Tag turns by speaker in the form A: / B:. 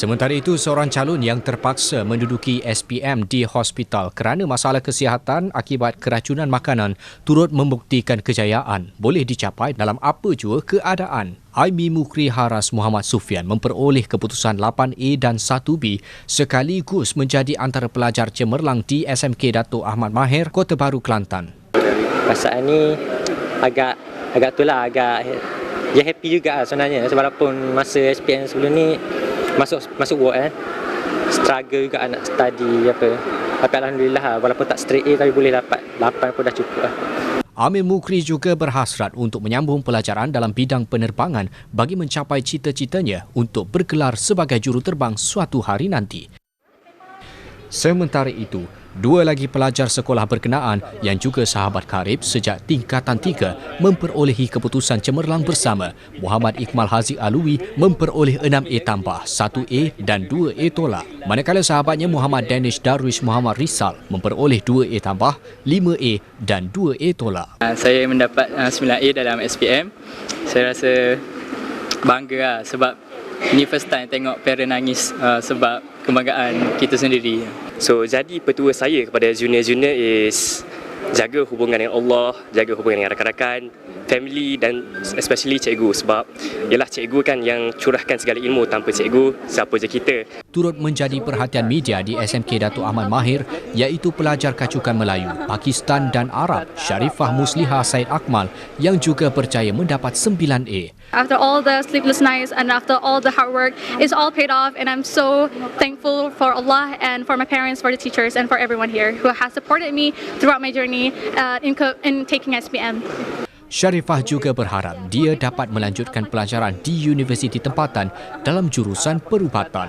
A: Sementara itu, seorang calon yang terpaksa menduduki SPM di hospital kerana masalah kesihatan akibat keracunan makanan turut membuktikan kejayaan boleh dicapai dalam apa jua keadaan. Aimi Mukri Haras Muhammad Sufian memperoleh keputusan 8A dan 1B sekaligus menjadi antara pelajar cemerlang di SMK Datuk Ahmad Maher, Kota Baru, Kelantan.
B: perasaan ni agak agak tu lah agak ya happy juga lah sebenarnya walaupun masa SPM sebelum ni masuk masuk work eh. Struggle juga nak study apa. Tapi alhamdulillah lah, walaupun tak straight A tapi boleh dapat. 8 pun dah cukup lah.
A: Amir Mukri juga berhasrat untuk menyambung pelajaran dalam bidang penerbangan bagi mencapai cita-citanya untuk bergelar sebagai juruterbang suatu hari nanti. Sementara itu, dua lagi pelajar sekolah berkenaan yang juga sahabat karib sejak tingkatan tiga memperolehi keputusan cemerlang bersama. Muhammad Iqmal Haziq Alwi memperoleh 6A tambah, 1A dan 2A tolak. Manakala sahabatnya Muhammad Danish Darwish Muhammad Rizal memperoleh 2A tambah, 5A dan 2A tolak.
C: Ah, Saya mendapat ah, 9A dalam SPM. Saya rasa bangga lah sebab ini first time tengok parent nangis ah, sebab kebanggaan kita sendiri.
D: So jadi petua saya kepada junior-junior is jaga hubungan dengan Allah, jaga hubungan dengan rakan-rakan, family dan especially cikgu sebab ialah cikgu kan yang curahkan segala ilmu tanpa cikgu siapa je kita.
A: turut menjadi perhatian media di SMK Datuk Ahmad Mahir iaitu pelajar kacukan Melayu, Pakistan dan Arab Syarifah Musliha Said Akmal yang juga percaya mendapat 9A.
E: After all the sleepless nights and after all the hard work, it's all paid off, and I'm so thankful for Allah and for my parents, for the teachers, and for everyone here who has supported me throughout my journey uh, in, in taking SPM.
A: Sharifah juga berharap dia dapat melanjutkan pelajaran di universiti tempatan dalam jurusan perubatan.